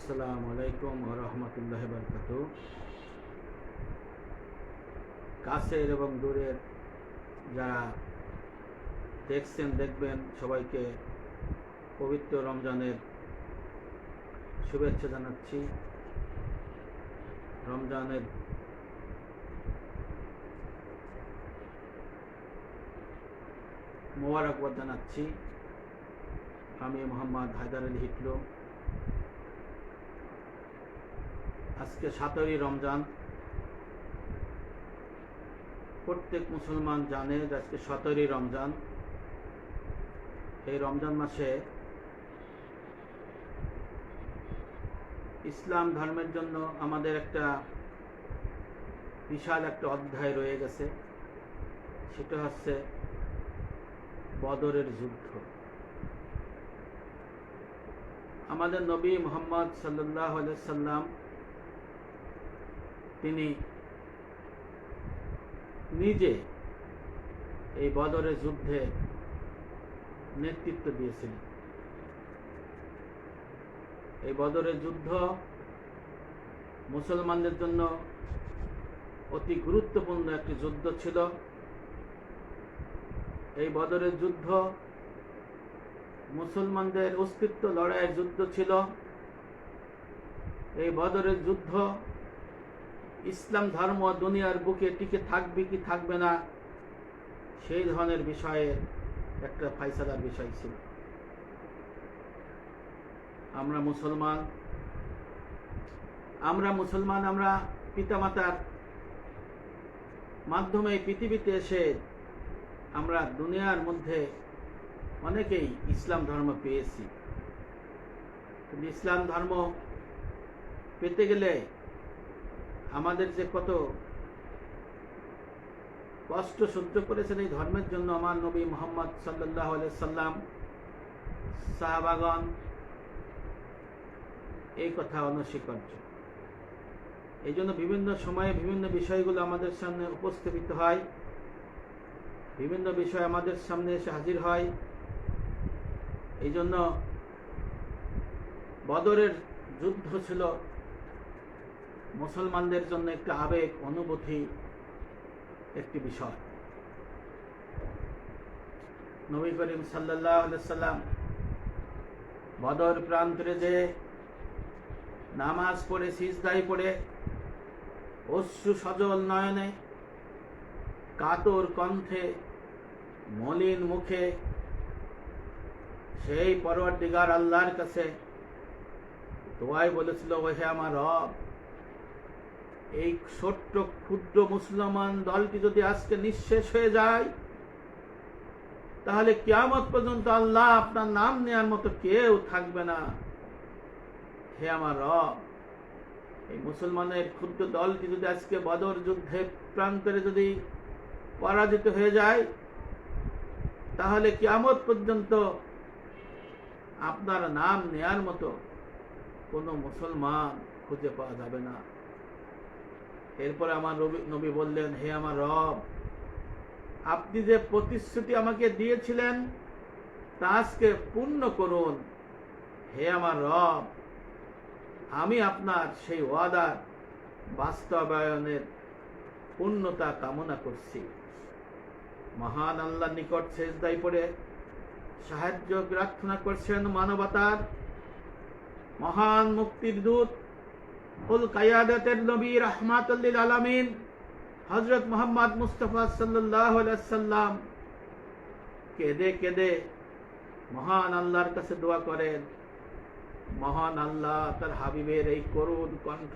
আসসালামু আলাইকুম রহমতুল্লাহ বরকাত কাছের এবং দূরের যারা দেখছেন, দেখবেন, সবাইকে পবিত্র রমজানের শুভেচ্ছা জানাচ্ছি। রমজানের মোবারকবাদ জানাচ্ছি। আমি মোহাম্মদ হায়দার আলী হিটলো। আজকে সতেরোই রমজান। প্রত্যেক মুসলমান জানে যে আজকে সতেরোই রমজান। এই রমজান মাসে ইসলাম ধর্মের জন্য আমাদের একটা বিশাল একটা অধ্যায় রয়ে গেছে। সেটা হচ্ছে বদরের যুদ্ধ। আমাদের নবী মোহাম্মদ সাল্লাহ সাল্লাম তিনি নিজে এই বদরের যুদ্ধে নেতৃত্ব দিয়েছিলেন। এই বদরের যুদ্ধ মুসলমানদের জন্য অতি গুরুত্বপূর্ণ একটি যুদ্ধ ছিল। এই বদরের যুদ্ধ মুসলমানদের অস্তিত্ব লড়াইয়ের যুদ্ধ ছিল। এই বদরের যুদ্ধ ইসলাম ধর্ম দুনিয়ার বুকে টিকে থাকবে কি থাকবে না, সেই ধরনের বিষয়ে একটা ফাইসালার বিষয় ছিল। আমরা মুসলমান আমরা মুসলমান, আমরা পিতামাতার মাধ্যমে পৃথিবীতে এসে আমরা দুনিয়ার মধ্যে অনেকেই ইসলাম ধর্ম পেয়েছি। ইসলাম ধর্ম পেতে গেলে আমাদের যে কত কষ্ট সহ্য করেছেন এই ধর্মের জন্য আমার নবী মোহাম্মদ সাল্লাহ সাল্লাম সাহাবাগন এই কথা অনস্বীকার্য। এই জন্য বিভিন্ন সময়ে বিভিন্ন বিষয়গুলো আমাদের সামনে উপস্থাপিত হয়, বিভিন্ন বিষয় আমাদের সামনে এসে হাজির হয়। এই জন্য বদরের যুদ্ধ ছিল মুসলমানদের জন্য একটি আবেগ, অনুভূতি, একটি বিষয়। নবী করিম সাল্লাম বদর প্রান্তরে যে নামাজ পড়ে সিজদাই পড়ে, অশ্রু সজল নয়নে, কাতর কণ্ঠে, মলিন মুখে, সেই পরবর্তীগার আল্লাহর কাছে দোয়াই বলেছিল, ওহে আমার রব এই ছোট্ট ক্ষুদ্র মুসলমান দলটি যদি আজকে নিঃশেষ হয়ে যায়, তাহলে কিয়ামত পর্যন্ত আল্লাহ আপনার নাম নেওয়ার মতো কেউ থাকবে না। হে আমার রব, এই মুসলমানের ক্ষুদ্র দলটি যদি আজকে বদর যুদ্ধের প্রান্তরে যদি পরাজিত হয়ে যায়, তাহলে কিয়ামত পর্যন্ত আপনার নাম নেয়ার মতো কোনো মুসলমান খুঁজে পাওয়া যাবে না। এরপরে আমার নবী বললেন, হে আমার রব, আপনি যে প্রতিশ্রুতি আমাকে দিয়েছিলেন, তা আজকে পূর্ণ করুন। হে আমার রব, আমি আপনার সেই ওয়াদার বাস্তবায়নের পূর্ণতা কামনা করছি। মহান আল্লাহ নিকট শেষদাই পড়ে সাহায্য প্রার্থনা করছেন মানবতার মহান মুক্তির দূত মহান আল্লাহর কাছে দোয়া করেন, মহান আল্লাহ তার হাবিবের এই করুণ কণ্ঠ,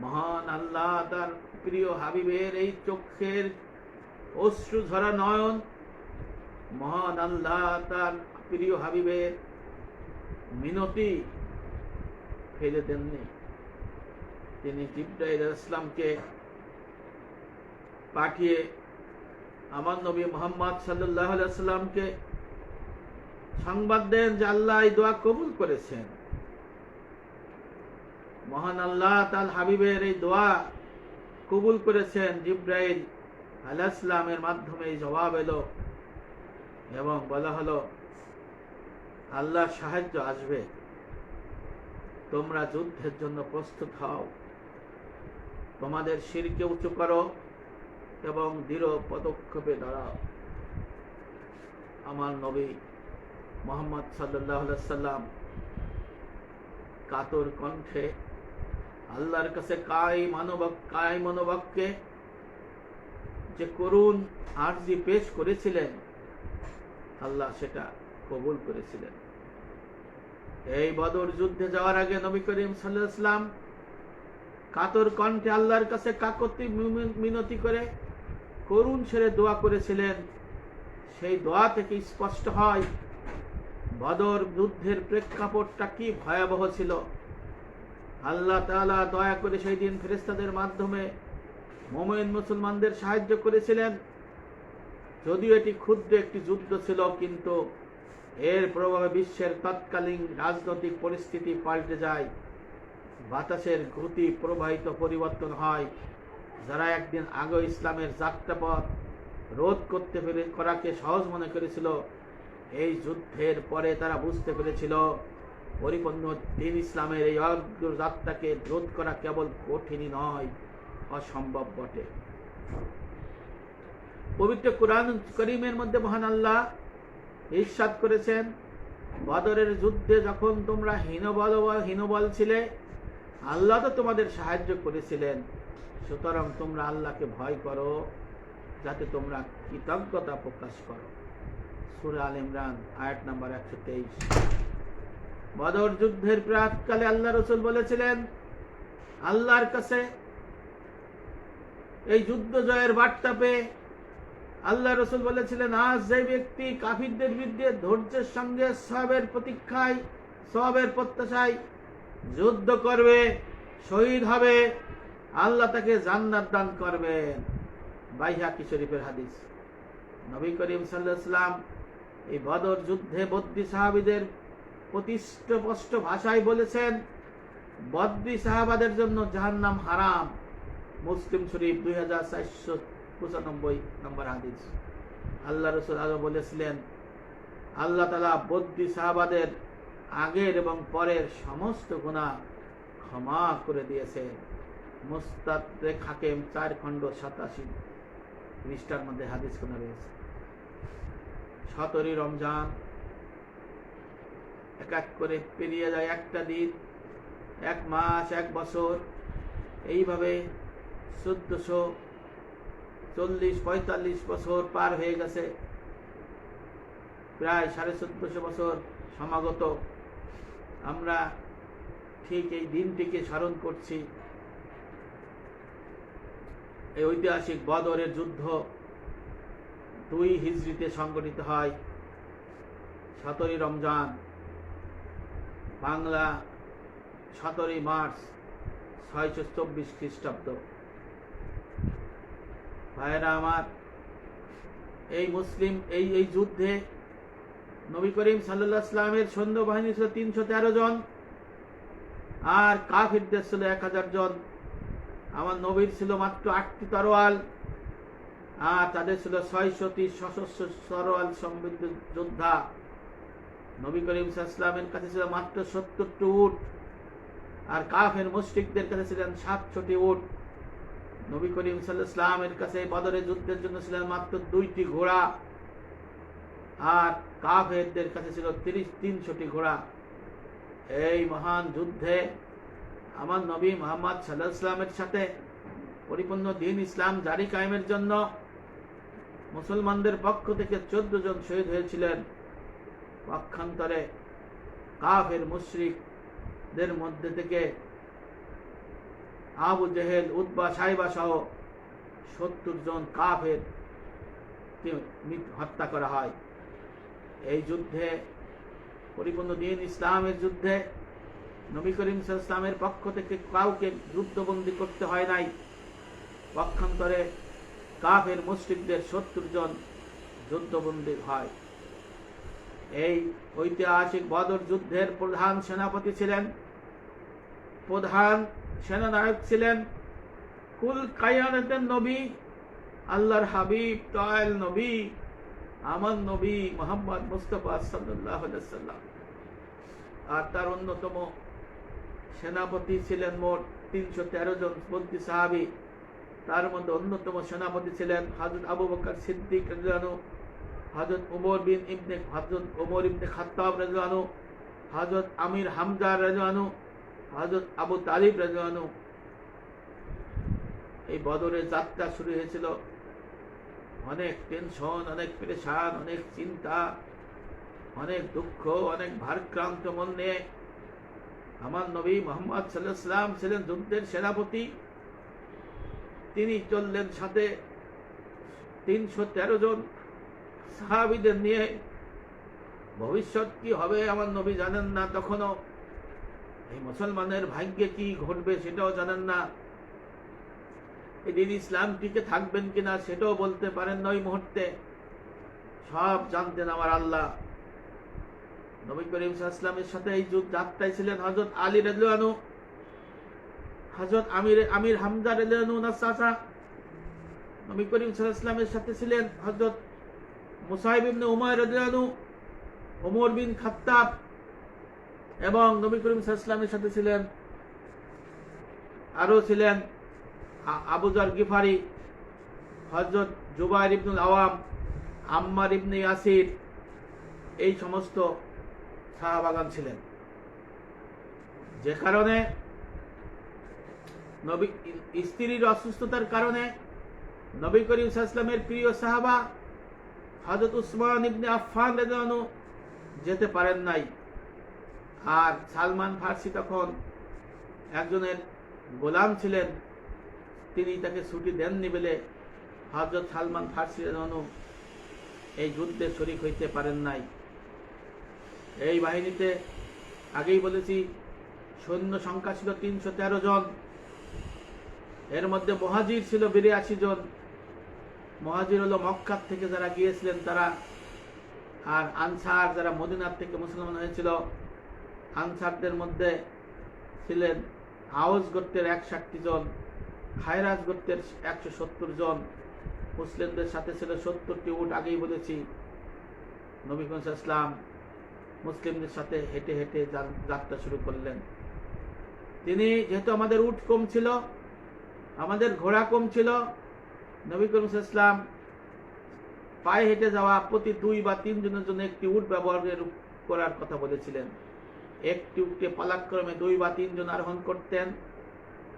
মহান আল্লাহ তার প্রিয় হাবিবের এই চোখের অশ্রু ঝরা নয়ন, মহান আল্লাহ তার প্রিয় হাবিবের মিনতি ফেলে দেননি। তিনি জিব্রাইল ইসলামকে পাঠিয়ে আমার নবী মোহাম্মদ সাল্লাহ সাল্লামকে সংবাদ দেন যে আল্লাহ এই দোয়া কবুল করেছেন। মহান আল্লাহ তাল হাবিবের এই দোয়া কবুল করেছেন জিব্রাইল আলাইসলামের মাধ্যমে। জবাব এলো এবং বলা হলো, আল্লাহর সাহায্য আসবে। তোমরা যুদ্ধের জন্য প্রস্তুত হও। তোমাদের শিরকে উঁচু করো এবং দৃঢ় পদক্ষেপে দাঁড়াও। আমার নবী মোহাম্মদ সাল্লাহ সাল্লাম কাতর কণ্ঠে আল্লাহর কাছে কাই মানব কাই মনোবাক্যে যে করুণ আর্জি পেশ করেছিলেন, আল্লাহ সেটা কবুল করেছিলেন। এই বদর যুদ্ধে যাওয়ার আগে নবী করিম সাল্লাম কাতর কণ্ঠে আল্লাহর কাছে কাকতি মিনতি করে করুণ ছেড়ে দোয়া করেছিলেন। সেই দোয়া থেকে স্পষ্ট হয়, বদর যুদ্ধের প্রেক্ষাপটটা কি ভয়াবহ ছিল। আল্লাহ তাআলা দয়া করে সেই দিন ফেরেস্তাদের মাধ্যমে মোমেন মুসলমানদের সাহায্য করেছিলেন। যদিও এটি ক্ষুদ্র একটি যুদ্ধ ছিল, কিন্তু এর প্রভাবে বিশ্বের তৎকালীন রাজনৈতিক পরিস্থিতি পাল্টে যায়। বাতাসের গতি প্রবাহিত পরিবর্তন হয়। যারা একদিন আগে ইসলামের যাত্রাপথ রোধ করতে পেরে, করাকে সহজ মনে করেছিল, এই যুদ্ধের পরে তারা বুঝতে পেরেছিল, পরিপূর্ণ দিন ইসলামের এই যাত্রাকে রোধ করা কেবল কঠিনই নয়, অসম্ভব বটে। পবিত্র কোরআন করিমের মধ্যে মহান আল্লাহ ইরশাদ করেছেন, বদরের যুদ্ধে যখন তোমরা হীনবল হীনবল ছিলে আল্লাহ তো তোমাদের সাহায্য করেছিলেন। সুতরাং তোমরা আল্লাহকে ভয় করো, যাতে তোমরা কৃতজ্ঞতা প্রকাশ করো। সুরা আল ইমরান, আয়াত নাম্বার একশো তেইশ। বদর যুদ্ধের প্রাতকালে আল্লাহ রসুল বলেছিলেন, আল্লাহর কাছে এই যুদ্ধ জয়ের বার্তা পেয়ে আল্লাহ রসুল বলেছিলেন, আজ যে ব্যক্তি কাফিরদের বিরুদ্ধে ধৈর্যের সঙ্গে সবের প্রতীক্ষায়, সবের প্রত্যাশায় যুদ্ধ করবে, শহীদ হবে, আল্লাহ তাকে জান্নাত দান করবেন বাইহাকি শরীফের হাদিস? নবী করিম সাল্লাম এই বদর যুদ্ধে বদ্দি সাহাবিদের প্রতিষ্ঠস্পষ্ট ভাষায় বলেছেন, বদ্দি সাহাবাদের জন্য জাহান্নাম হারাম। মুসলিম শরীফ দুই হাজার চারশো পঁচানব্বই নম্বর হাদিস। আল্লাহ রসুল আরও বলেছিলেন, আল্লাহ তালা বদ্দি সাহাবাদের আগের এবং পরের সমস্ত গুণা ক্ষমা করে দিয়েছে। মুস্তাদে হাকেম চার খণ্ড সাতাশি পৃষ্ঠার মধ্যে হাদিস কোনা রয়েছে। সতেরোই রমজান, এক এক করে পেরিয়ে যায় একটা দিন, এক মাস, এক বছর। এইভাবে চোদ্দশো চল্লিশ, পঁয়তাল্লিশ বছর পার হয়ে গেছে। প্রায় সাড়ে চোদ্দশো বছর সমাগত। আমরা ঠিক এই দিনটিকে স্মরণ করছি। এই ঐতিহাসিক বদরের যুদ্ধ দুই হিজড়িতে সংগঠিত হয়। সতেরোই রমজান, বাংলা সতেরোই মার্চ ছয়শো চব্বিশ খ্রিস্টাব্দ। ভাইয়েরা আমার, এই মুসলিম, এই এই যুদ্ধে নবী করিম সাল্লাহ ইসলামের সৈন্যবাহিনী ছিল তিনশো তেরো জন আর কাফিরদের ছিল এক হাজার জন। আমার নবীর ছিল মাত্র আটটি তরোয়াল আর তাদের ছিল ছয়শটি সশস্ত্র সরোয়াল সমৃদ্ধ যোদ্ধা। নবী করিম ইসলামের কাছে ছিল মাত্র সত্তরটি উট আর কাফের মুশরিকদের কাছে ছিলেন সাতশোটি উট। নবী করিম ইসলামের কাছে বদরের যুদ্ধের জন্য ছিলেন মাত্র দুইটি ঘোড়া। আর কাফেরদের কাছে ছিল তিরিশ, তিনশোটি ঘোড়া। এই মহান যুদ্ধে আমার নবী মোহাম্মদ সাল্লাহ ইসলামের সাথে পরিপূর্ণ দিন ইসলাম জারি কায়েমের জন্য মুসলমানদের পক্ষ থেকে চোদ্দ জন শহীদ হয়েছিলেন। পক্ষান্তরে কাফের মুশরিকদের মধ্যে থেকে আবু জেহেল উদ্বা সাইবা সহ সত্তর জন কাফের হত্যা করা হয়। যুদ্ধে পরিপূর্ণ দিন ইসলামের যুদ্ধে নবী করিম ইসলামের পক্ষ থেকে কাউকে যুদ্ধবন্দী করতে হয় নাই। পক্ষান্তরে কাফের মুসলিমদের সত্তর জন যুদ্ধবন্দী হয়। এই ঐতিহাসিক বদর যুদ্ধের প্রধান সেনাপতি ছিলেন, প্রধান সেনানায়ক ছিলেন কুল কায়ানতের নবী, আল্লাহর হাবিব তয়েল নবী আমার নবী মোহাম্মদ মুস্তফা সাল্লাহ সাল্লাম আর তার অন্যতম সেনাপতি ছিলেন মোট তিনশো তেরো জন বন্দী সাহাবি। তার মধ্যে অন্যতম সেনাপতি ছিলেন হজরত আবু বকর সিদ্দিক রাজু হজরত উমর বিন ইবনে, হজরত উমর ইবনে খাত্তাব রাজু হজরত আমির হামজা রাজু হজরত আবু তালিব রাজু এই বদরের যাত্রা শুরু হয়েছিল অনেক টেনশন অনেক পেরেশান, অনেক চিন্তা, অনেক দুঃখ, অনেক ভারক্রান্ত মন। নিয়ে আমার নবী মোহাম্মদ সাল্লাম ছিলেন যুদ্ধের সেনাপতি। তিনি চললেন সাথে তিনশো তেরো জন সাহাবিদের নিয়ে। ভবিষ্যৎ কি হবে আমার নবী জানেন না তখনও। এই মুসলমানের ভাগ্যে কি ঘটবে সেটাও জানেন না। এদিন ইসলাম টিকে থাকবেন কিনা সেটাও বলতে পারেন না ওই মুহূর্তে। সব জানতেন আমার আল্লাহ। নবী করিম ইসলামের সাথে এই যুগ যাত্রায় ছিলেন হজরত আলী রেলু হজরত আমির আমির হামজা রেলু চাচা। নবী করিম ইসলামের সাথে ছিলেন হজরত মুসাহিব ইবনে উমায় রেলু ওমর বিন খাত্তাব এবং নবী করিম ইসলামের সাথে ছিলেন, আরও ছিলেন আবুজার গিফারি হজরত জুবাইর ইবনুল আওয়াম, আম্মার ইবনে ইয়াসির, এই সমস্ত সাহাবাগান ছিলেন। যে কারণে নবী স্ত্রীর অসুস্থতার কারণে নবী করিম ইসলামের প্রিয় সাহাবা হজরত উসমান ইবনে আফফান আনহু যেতে পারেন নাই। আর সালমান ফার্সি তখন একজনের গোলাম ছিলেন। তিনি তাকে ছুটি দেননি বলে হজরত সালমান ফার্সি এই যুদ্ধে শরিক হইতে পারেন নাই। এই বাহিনীতে আগেই বলেছি, সৈন্য সংখ্যা ছিল তিনশো তেরো জন। এর মধ্যে মহাজির ছিল বিরাশি জন। মহাজির হলো মক্কার থেকে যারা গিয়েছিলেন তারা, আর আনসার যারা মদিনার থেকে মুসলমান হয়েছিল, আনসারদের মধ্যে ছিলেন আওয়াজ গোত্রের একষট্টি জন। খায়রাজ গোত্রের একশো সত্তর জন মুসলিমদের সাথে ছিল সত্তরটি উট, আগেই বলেছি। নবী ইসলাম মুসলিমদের সাথে হেঁটে হেঁটে যাত্রা শুরু করলেন। তিনি যেহেতু আমাদের উট কম ছিল, আমাদের ঘোড়া কম ছিল, নবী ইসলাম পায়ে হেঁটে যাওয়া প্রতি দুই বা তিন জনের জন্য একটি উট ব্যবহারের করার কথা বলেছিলেন। একটি উটকে পালাক্রমে দুই বা তিনজন আরোহণ করতেন।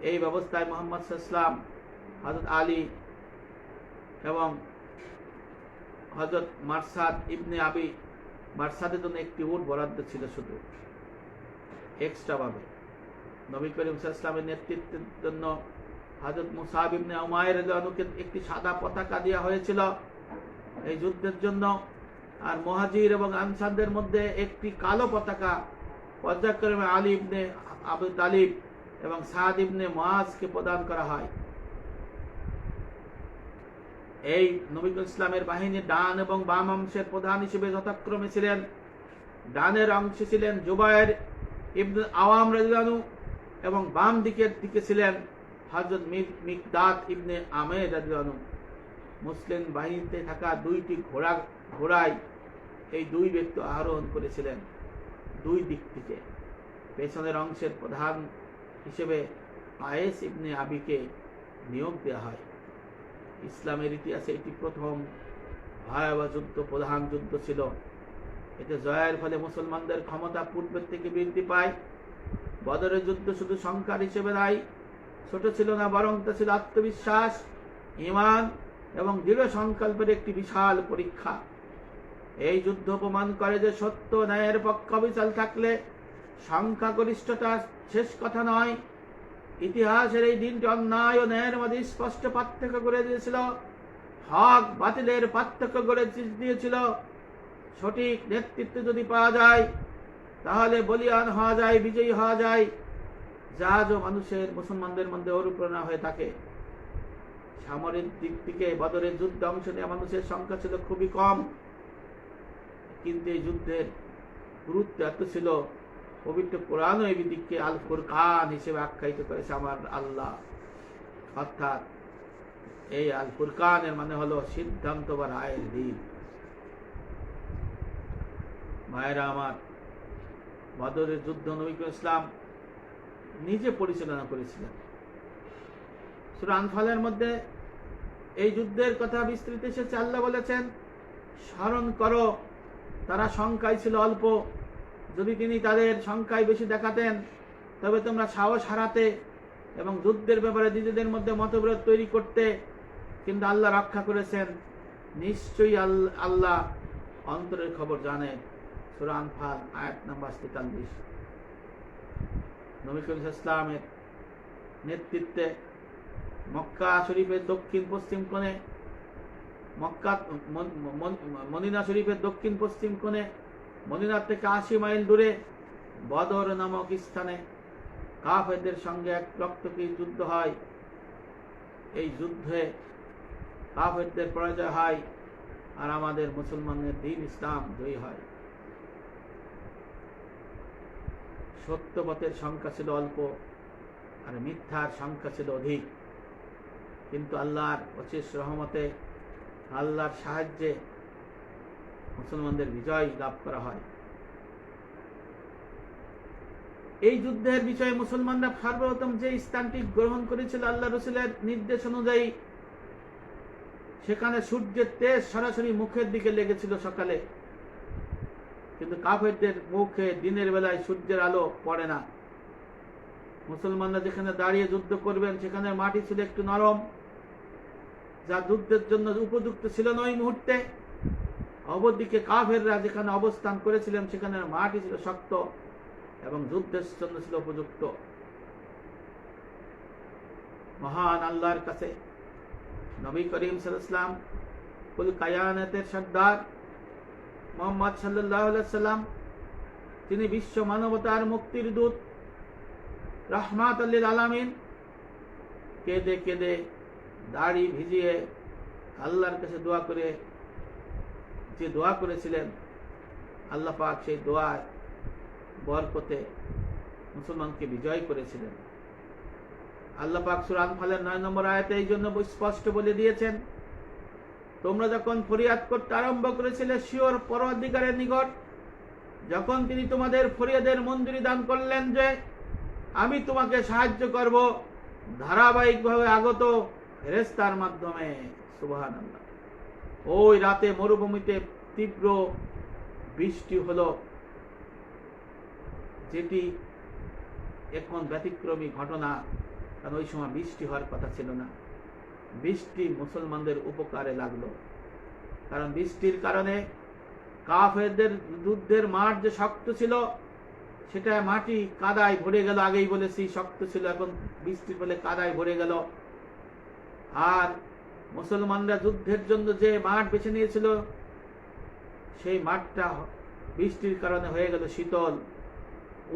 এই ব্যবস্থায় মোহাম্মদ ইসলাম হজরত আলী এবং হজরত মারসাদ ইবনে আবি, মারসাদের জন্য একটি উট বরাদ্দ ছিল শুধু। এক্সট্রা ভাবে। নবী করিম ইসলামের নেতৃত্বের জন্য হজরত মুসাহিব ইবনে উমায়ের রাদিয়াল্লাহু একটি সাদা পতাকা দেওয়া হয়েছিল এই যুদ্ধের জন্য। আর মহাজির এবং আনসারদের মধ্যে একটি কালো পতাকা, পর্যায়ক্রমে আলী ইবনে আবু তালিব এবং সাদ ইবনে মুআজকে প্রদান করা হয়। এই নবী ইসলামের বাহিনী ডান এবং বাম অংশের প্রধান হিসেবে যথাক্রমে ছিলেন। ডানের অংশে ছিলেন জুবায়ের ইবনে আওয়াম রাদিয়াল্লাহু এবং বাম দিকের দিকে ছিলেন হযরত মিক- মিকদাদ ইবনে আমের রাদিয়াল্লাহু মুসলিম বাহিনীতে থাকা দুইটি ঘোড়া, ঘোড়ায় এই দুই ব্যক্তি আরোহণ করেছিলেন। দুই দিক থেকে। পেছনের অংশের প্রধান হিসেবে আয়েস ইবনে আবিকে নিয়োগ দেওয়া হয়। ইসলামের ইতিহাসে এটি প্রথম ভয়াবহ যুদ্ধ, প্রধান যুদ্ধ ছিল। এতে জয়ের ফলে মুসলমানদের ক্ষমতা পূর্বের থেকে বৃদ্ধি পায়। বদরের যুদ্ধ শুধু সংখ্যার হিসেবে নাই, ছোট ছিল না, বরং তা ছিল আত্মবিশ্বাস ইমান এবং দৃঢ় সংকল্পের একটি বিশাল পরীক্ষা। এই যুদ্ধ প্রমাণ করে যে সত্য ন্যায়ের পক্ষ বিশাল থাকলে সংখ্যাগরিষ্ঠতা শেষ কথা নয়। ইতিহাসের এই দিনটি অন্যায় ও ন্যায়ের মধ্যে স্পষ্ট পার্থক্য করে দিয়েছিল। হক বাতিলের পার্থক্য করে দিয়েছিল। সঠিক নেতৃত্ব যদি পাওয়া যায়, তাহলে বলিয়ান হওয়া যায়, বিজয়ী হওয়া যায়। জাহাজ ও মানুষের, মুসলমানদের মধ্যে অনুপ্রেরণা হয়ে থাকে। সামরিক দিক থেকে বদরের যুদ্ধে অংশ নেওয়া মানুষের সংখ্যা ছিল খুবই কম। কিন্তু এই যুদ্ধের গুরুত্ব এত ছিল পবিত্র কোরআন এই দিককে আল ফুরকান হিসেবে আখ্যায়িত করেছে আমার আল্লাহ। অর্থাৎ এই আল ফুরকানের মানে হলো সিদ্ধান্ত বা রায়ের দিন। ভাইরা আমার, বদরের যুদ্ধ নবী করিম ইসলাম নিজে পরিচালনা করেছিলেন। সুরা আনফালের মধ্যে এই যুদ্ধের কথা বিস্তৃত এসেছে। আল্লাহ বলেছেন, স্মরণ করো, তারা সংখ্যায় ছিল অল্প। যদি তিনি তাদের সংখ্যায় বেশি দেখাতেন, তবে তোমরা সাহস হারাতে এবং যুদ্ধের ব্যাপারে নিজেদের মধ্যে মতবিরোধ তৈরি করতে কিন্তু আল্লাহ রক্ষা করেছেন। নিশ্চয়ই আল্লাহ অন্তরের খবর জানে। সুরা আনফাল, আয়াত নাম্বার তেতাল্লিশ। ইসলামের নেতৃত্বে মক্কা শরীফের দক্ষিণ পশ্চিম কোণে মক্কা মদিনা শরীফের দক্ষিণ পশ্চিম কোণে মদিনার থেকে আশি মাইল দূরে বদর নামক স্থানে কাফেরদের সঙ্গে এক রক্তকী যুদ্ধ হয়? এই যুদ্ধে কাফেরদের পরাজয় হয় আর আমাদের মুসলমানদের দিন ইসলাম জয়ী হয়। সত্যপথের সংখ্যা ছিল অল্প আর মিথ্যার সংখ্যা ছিল অধিক। কিন্তু আল্লাহর অশেষ রহমতে, আল্লাহর সাহায্যে মুসলমানদের বিজয় লাভ করা হয়। এই যুদ্ধের বিষয়ে মুসলমানরা সর্বপ্রথম যে স্থানটি গ্রহণ করেছিল আল্লাহ রসুলের নির্দেশ অনুযায়ী, সেখানে সূর্যের তেজ সরাসরি মুখের দিকে লেগেছিল সকালে। কিন্তু কাফেরদের মুখে দিনের বেলায় সূর্যের আলো পড়ে না। মুসলমানরা যেখানে দাঁড়িয়ে যুদ্ধ করবেন সেখানে মাটি ছিল একটু নরম, যা যুদ্ধের জন্য উপযুক্ত ছিল না ওই মুহূর্তে। অপরদিকে কাফেররা যেখানে অবস্থান করেছিলেন সেখানে মাটি ছিল শক্ত এবং যুদ্ধের জন্য ছিল উপযুক্ত। মহান আল্লাহর কাছে নবী করিম সাল্লাম, কুল কায়ানাতের সর্দার মোহাম্মদ সাল্লাম, তিনি বিশ্ব মানবতার মুক্তির দূত, রহমাত আল্লিল আলামিন, কেঁদে কেঁদে দাড়ি ভিজিয়ে আল্লাহর কাছে দোয়া করে যে দোয়া করেছিলেন, আল্লাহ পাক সেই দোয়ায় বরকতে মুসলমানকে বিজয় করেছিলেন। আল্লাহ পাক সুরান ফালের নয় নম্বর আয়াতে এই জন্য স্পষ্ট বলে দিয়েছেন, তোমরা যখন ফরিয়াদ করতে আরম্ভ করেছিলে শিওর পরাধিকারের নিকট, যখন তিনি তোমাদের ফরিয়াদের মঞ্জুরি দান করলেন যে, আমি তোমাকে সাহায্য করব, ধারাবাহিকভাবে আগত ফেরেস্তার মাধ্যমে সুবাহান আল্লাহ ওই রাতে মরুভূমিতে তীব্র বৃষ্টি হলো, যেটি এখন ব্যতিক্রমী ঘটনা। কারণ ওই সময় বৃষ্টি হওয়ার কথা ছিল না। বৃষ্টি মুসলমানদের উপকারে লাগল। কারণ বৃষ্টির কারণে কাফেরদের যুদ্ধের মাঠ যে শক্ত ছিল সেটা মাটি কাদায় ভরে গেল আগেই বলেছি, শক্ত ছিল, এখন বৃষ্টির ফলে কাদায় ভরে গেল। আর মুসলমানরা যুদ্ধের জন্য যে মাঠ বেছে নিয়েছিল, সেই মাঠটা বৃষ্টির কারণে হয়ে গেল শীতল।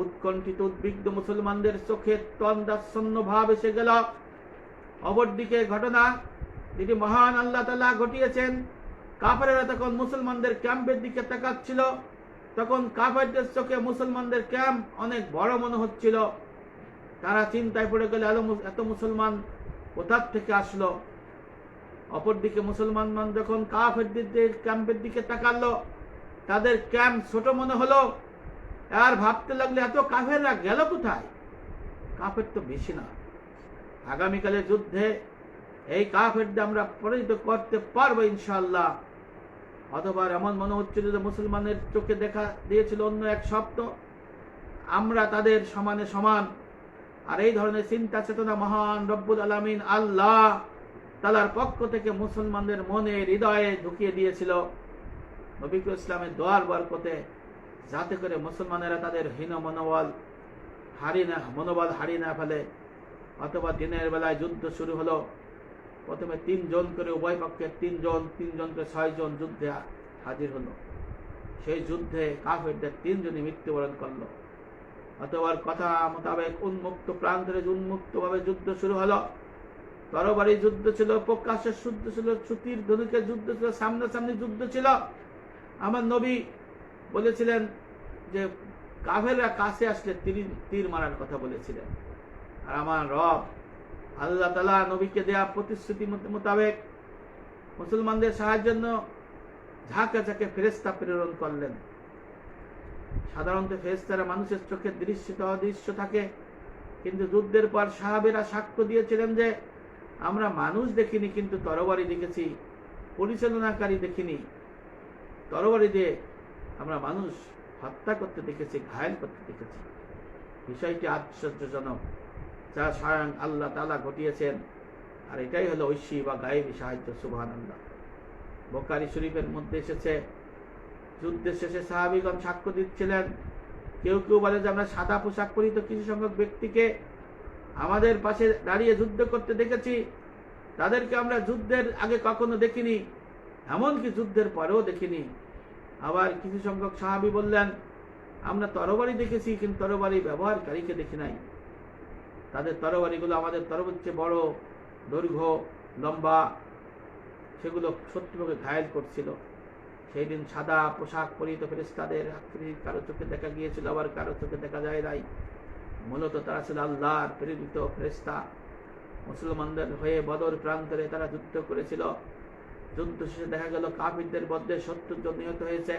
উৎকণ্ঠিত, উদ্বিগ্ন মুসলমানদের চোখে তন্দাচ্ছন্ন ভাব এসে গেল। অপরদিকে ঘটনা যেটি মহান আল্লাহ তালা ঘটিয়েছেন, কাফেরেরা তখন মুসলমানদের ক্যাম্পের দিকে তাকাচ্ছিল। তখন কাফেরদের চোখে মুসলমানদের ক্যাম্প অনেক বড় মনে হচ্ছিল। তারা চিন্তায় পড়ে গেল এত মুসলমান কোথার থেকে আসলো? অপরদিকে মুসলমান যখন কাফেরদের ক্যাম্পের দিকে তাকালো, তাদের ক্যাম্প ছোট মনে হলো। আর ভাবতে লাগলে, এত কাফেররা গেল কোথায়? কাফের তো বেশি না। আগামীকালের যুদ্ধে এই কাফেরদের আমরা পরাজিত করতে পারব ইনশাল্লাহ অথবা এমন মনে হচ্ছিল যে মুসলমানের চোখে দেখা দিয়েছিল অন্য এক স্বপ্ন আমরা তাদের সমানে সমান। আর এই ধরনের চিন্তা চেতনা মহান রব্বুল আলমিন আল্লাহ তালার পক্ষ থেকে মুসলমানদের মনে হৃদয়ে ঢুকিয়ে দিয়েছিল নবিকুল ইসলামের দোয়ার বরকতে, যাতে করে মুসলমানেরা তাদের হীন মনোবল হারিয়ে না, মনোবল হারিয়ে না ফেলে। অথবা দিনের বেলায় যুদ্ধ শুরু হলো, প্রথমে তিনজন করে, উভয় পক্ষের তিনজন তিনজন করে ছয়জন যুদ্ধে হাজির হলো। সেই যুদ্ধে কাফেরদের তিনজনই মৃত্যুবরণ করল। অথবা কথা মোতাবেক উন্মুক্ত প্রান্তরে উন্মুক্তভাবে যুদ্ধ শুরু হলো। তরবারি যুদ্ধ ছিল প্রকাশের যুদ্ধ ছিল ছুতির ধনুকের যুদ্ধ ছিল, সামনাসামনি যুদ্ধ ছিল। আমার নবী বলেছিলেন যে, কাফেররা কাছে আসলে তীর তীর মারার কথা বলেছিলেন। আর আমার রব, আল্লাহ তালা নবীকে দেয়া প্রতিশ্রুতি মোতাবেক মুসলমানদের সাহায্যের জন্য ঝাঁকে ঝাঁকে ফেরেস্তা প্রেরণ করলেন। সাধারণত ফেরেস্তারা মানুষের চোখে দৃশ্যত অদৃশ্য থাকে। কিন্তু যুদ্ধের পর সাহাবেরা সাক্ষ্য দিয়েছিলেন যে আমরা মানুষ দেখিনি, কিন্তু তরবারি দেখেছি, পরিচালনাকারী দেখিনি। তরবারি দিয়ে আমরা মানুষ হত্যা করতে দেখেছি, ঘায়েল করতে দেখেছি। বিষয়টি আশ্চর্যজনক, যা স্বয়ং আল্লাহ তালা ঘটিয়েছেন। আর এটাই হলো ঐশী বা গায়েবী সাহায্য আল্লাহ বোকারি শরীফের মধ্যে এসেছে যুদ্ধের শেষে সাহাবিগণ সাক্ষ্য দিচ্ছিলেন, কেউ কেউ বলে যে আমরা সাদা পোশাক পরিত কিছু সংখ্যক ব্যক্তিকে আমাদের পাশে দাঁড়িয়ে যুদ্ধ করতে দেখেছি। তাদেরকে আমরা যুদ্ধের আগে কখনো দেখিনি, এমনকি যুদ্ধের পরেও দেখিনি। আবার কিছু সংখ্যক সাহাবি বললেন, আমরা তরবারি দেখেছি, কিন্তু তরবারি ব্যবহারকারীকে দেখি নাই। তাদের তরবারিগুলো আমাদের তরবারির চেয়ে বড়, দৈর্ঘ্য, লম্বা, সেগুলো শত্রুকে ঘায়েল করছিল। সেই দিন সাদা পোশাক পরিহিত ফেরেস্তাদের আকৃতি কারও চোখে দেখা গিয়েছিল, আবার কারও চোখে দেখা যায় নাই। মূলত তারা ছিল আল্লাহর প্রেরিত ফেরেস্তা মুসলমানদের হয়ে বদর প্রান্তরে তারা যুদ্ধ করেছিল। যুদ্ধ শেষে দেখা গেল কাফিরদের মধ্যে সত্তর জন নিহত হয়েছে,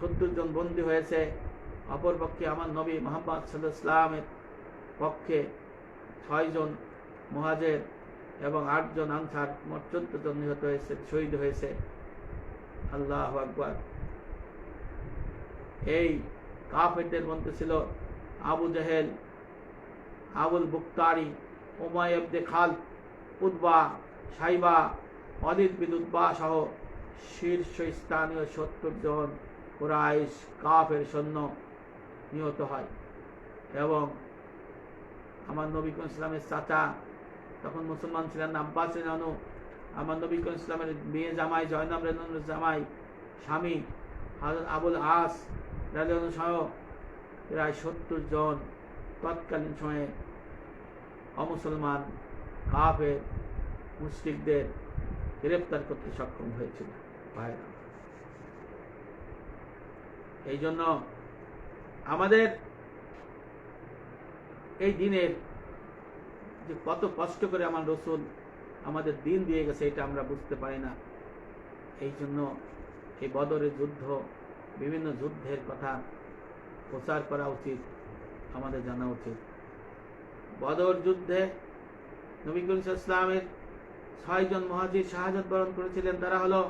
সত্তর জন বন্দী হয়েছে। অপরপক্ষে আমার নবী মোহাম্মদ সাল্লাহ ইসলামের পক্ষে ছয়জন মহাজের এবং আটজন আনসার, মোট চোদ্দ জন নিহত হয়েছে, শহীদ হয়েছে। আল্লাহ আকবর। এই কাফেরদের মধ্যে ছিল আবু জাহেল, আবুল বুক্তারি ওমায়বদে খাল উদ্বা সাইবা অদিত বিন উদ্বা সহ শীর্ষস্থানীয় সত্তর জন কুরাইশ কাফের সৈন্য নিহত হয় এবং আমার নবী ইসলামের চাচা তখন মুসলমান ছিলেন আব্বাস রানু আমার নবী ইসলামের মেয়ে জামাই, জয়নাব রেনুর জামাই, স্বামী হাজর আবুল আস রাজু সহ প্রায় সত্তর জন তৎকালীন সময়ে অমুসলমান কাফের মুসলিকদের গ্রেপ্তার করতে সক্ষম হয়েছিল ভাইরা এই জন্য আমাদের এই দিনের যে কত কষ্ট করে আমার রসুল আমাদের দিন দিয়ে গেছে, এটা আমরা বুঝতে পারি না। এই জন্য এই বদরের যুদ্ধ, বিভিন্ন যুদ্ধের কথা প্রচার করা উচিত, আমাদের জানা উচিত। বদর যুদ্ধে নবী ইসলামের ছয়জন মহাজির শাহাজত বরণ করেছিলেন। তারা হলো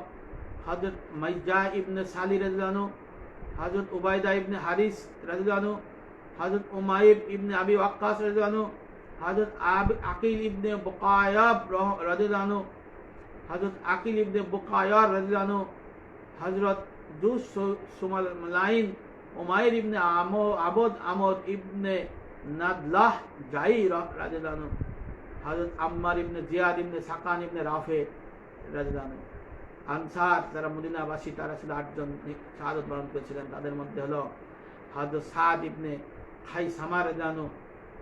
হজরত মাইজা ইবনে সালি রাজু হজরত উবায়দা ইবনে হারিস রাজু হজরত উমাইব ইবনে আবি ওয়াক্কাস রাজু হজরত আকিল ইবনে বুকায়াব রাজু হজরত আকিল ইবনে বুকায়ার রাজু হজরত দুস সুমালাইন উমাইর ইবনে আমো, আবদ আমদ ইবনে নাদলাহ জাই রাজু হজরত আম্মার ইবনে জিয়াদ ইবনে সাকান ইবনে রাফে রাজদানু আনসার যারা মদিনাবাসী, তারা ছিল আটজন, শাহাদত বরণ করেছিলেন। তাদের মধ্যে হলো হজরত সাদ ইবনে খাই সামা রাজানু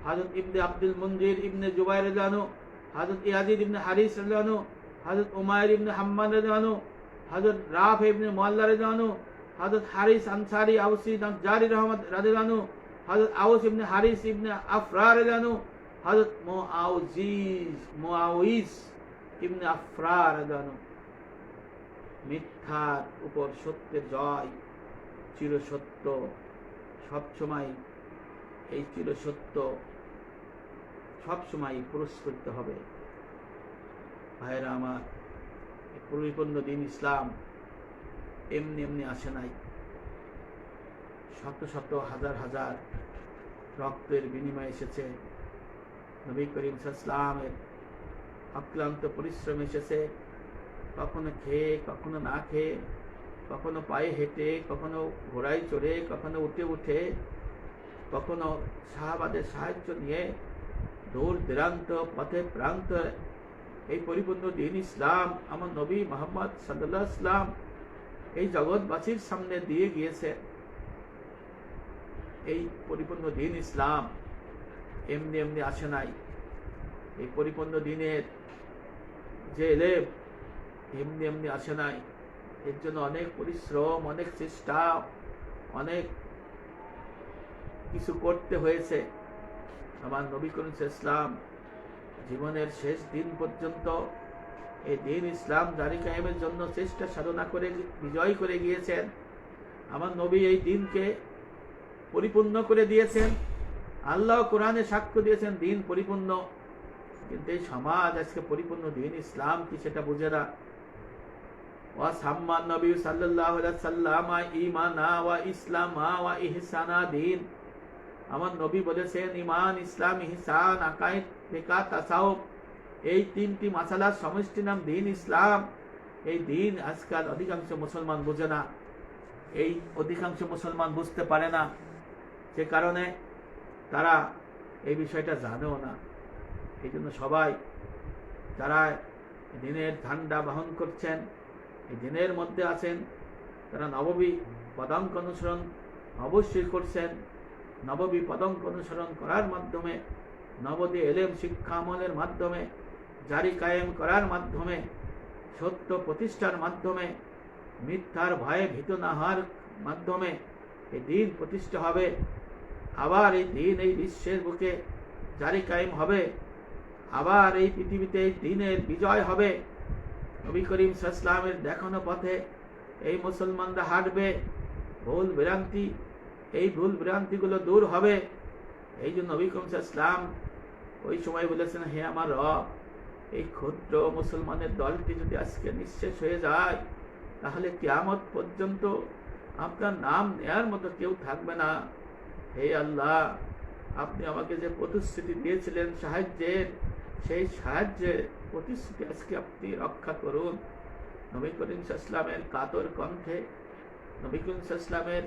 হজরত ইবনে আব্দুল মঞ্জির ইবনে জুবাই রাজানু হজরত ইয়াজিদ ইবনে হারিস রাজানু হজরত উমায়ের ইবনে হাম্মান রাজানু হজরত রাফ ইবনে মোয়াল্লা রাজানু হজরত হারিস আনসারি আউসি জারি রহমত রাজানু হজরত আউস ইবনে হারিস ইবনে আফরা রাজানু হজরত মোআউজিজ, মোআউইজ ইবনে আফরা রাজানু মিথ্যার উপর সত্যের জয় চিরসত্য সবসময় এই চিরসত্য সবসময় পুরস্কৃত হবে। ভাইরা আমার পরিপূর্ণ দিন ইসলাম এমনি এমনি আসে নাই। শত শত হাজার হাজার রক্তের বিনিময় এসেছে। নবী করিম ইসলামের অক্লান্ত পরিশ্রম এসেছে। কখনো খেয়ে, কখনো না খেয়ে, কখনো পায়ে হেঁটে, কখনো ঘোড়ায় চড়ে, কখনো উঠে উঠে, কখনো শাহবাদের সাহায্য নিয়ে দূর দূরান্ত, পথে প্রান্ত এই পরিপূর্ণ দিন ইসলাম, আমার নবী মোহাম্মদ সাল্লাহ ইসলাম এই জগৎবাসীর সামনে দিয়ে গিয়েছে। এই পরিপূর্ণ দিন ইসলাম এমনি এমনি আসে নাই। এই পরিপূর্ণ দিনের যে এলেম এমনি এমনি আসে নাই। এর জন্য অনেক পরিশ্রম, অনেক চেষ্টা, অনেক কিছু করতে হয়েছে। আমার নবী করিম ইসলাম জীবনের শেষ দিন পর্যন্ত এই দিন ইসলাম জারি কায়েমের জন্য চেষ্টা সাধনা করে বিজয় করে গিয়েছেন। আমার নবী এই দিনকে পরিপূর্ণ করে দিয়েছেন। আল্লাহ কোরআনে সাক্ষ্য দিয়েছেন, দিন পরিপূর্ণ। কিন্তু এই সমাজ আজকে পরিপূর্ণ দিন, ইসলাম কি সেটা বুঝে না। ওয়া সাম্মান নবী ঈমানা ওয়া ওয়া ইহসানা দিন। আমার নবী বলেছেন ইমান ইসলাম, ইহসান, আকাইদ তাসাউফ। এই তিনটি মাসালার সমষ্টি নাম দিন ইসলাম। এই দিন আজকাল অধিকাংশ মুসলমান বোঝে না। এই অধিকাংশ মুসলমান বুঝতে পারে না। যে কারণে তারা এই বিষয়টা জানেও না। এই জন্য সবাই যারা দিনের ঠান্ডা বহন করছেন, এই দিনের মধ্যে আছেন, তারা নববী পদাঙ্ক অনুসরণ অবশ্যই করছেন। নববী পদঙ্ক অনুসরণ করার মাধ্যমে, নবদী এলেম শিক্ষা আমলের মাধ্যমে জারি কায়েম করার মাধ্যমে, সত্য প্রতিষ্ঠার মাধ্যমে, মিথ্যার ভয়ে ভীত না হওয়ার মাধ্যমে এই দিন প্রতিষ্ঠা হবে। আবার এই দিন এই বিশ্বের বুকে জারি কায়েম হবে। আবার এই পৃথিবীতে এই দিনের বিজয় হবে। নবী করিম সাল্লামের দেখানো পথে এই মুসলমানরা হাঁটবে। ভুল ভ্রান্তি এই ভুল ভ্রান্তিগুলো দূর হবে। এই জন্য নবী করিম ইসলাম ওই সময় বলেছেন, হে আমার রব এই ক্ষুদ্র মুসলমানের দলটি যদি আজকে নিঃশেষ হয়ে যায়, তাহলে কিয়ামত পর্যন্ত আপনার নাম নেয়ার মতো কেউ থাকবে না। হে আল্লাহ, আপনি আমাকে যে প্রতিশ্রুতি দিয়েছিলেন সাহায্যের, সেই সাহায্যে প্রতিশ্রুতি আজকে আপনি রক্ষা করুন। নবী করিম ইসলামের কাতর কণ্ঠে, নবী করিম ইসলামের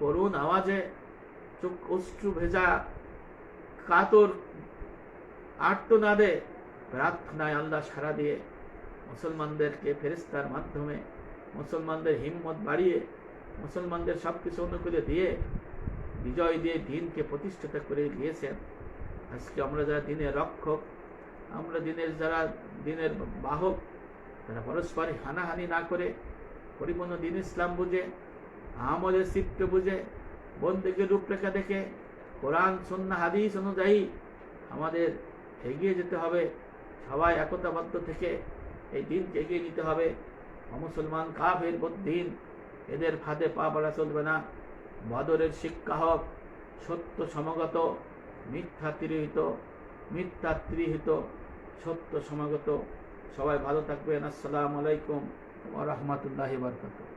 করুণ আওয়াজে চোখ অশ্রু ভেজা কাতর আর্তনাদে প্রার্থনায় আল্লাহ সারা দিয়ে মুসলমানদেরকে ফেরিস্তার মাধ্যমে মুসলমানদের হিম্মত বাড়িয়ে, মুসলমানদের সব কিছু অনুকূলে দিয়ে, বিজয় দিয়ে দিনকে প্রতিষ্ঠিত করে দিয়েছেন। আজকে আমরা যারা দিনের রক্ষক, আমরা দিনের যারা দিনের বাহক, তারা পরস্পর হানাহানি না করে পরিপূর্ণ দিন ইসলাম বুঝে আমলের চিত্ত বুঝে বন্দেকের রূপরেখা দেখে, কোরআন সন্না হাদিস অনুযায়ী আমাদের এগিয়ে যেতে হবে। সবাই একতাবদ্ধ থেকে এই দিনকে এগিয়ে নিতে হবে। মুসলমান কাফের দিন এদের ফাঁদে পা পড়া চলবে না। বদরের শিক্ষা হোক, সত্য সমাগত, মিথ্যা ত্রিহিত মিথ্যা ত্রিহিত, সত্য সমাগত। সবাই ভালো থাকবেন। আসসালামু আলাইকুম ওয়া রাহমাতুল্লাহি ওয়া বারাকাতুহু।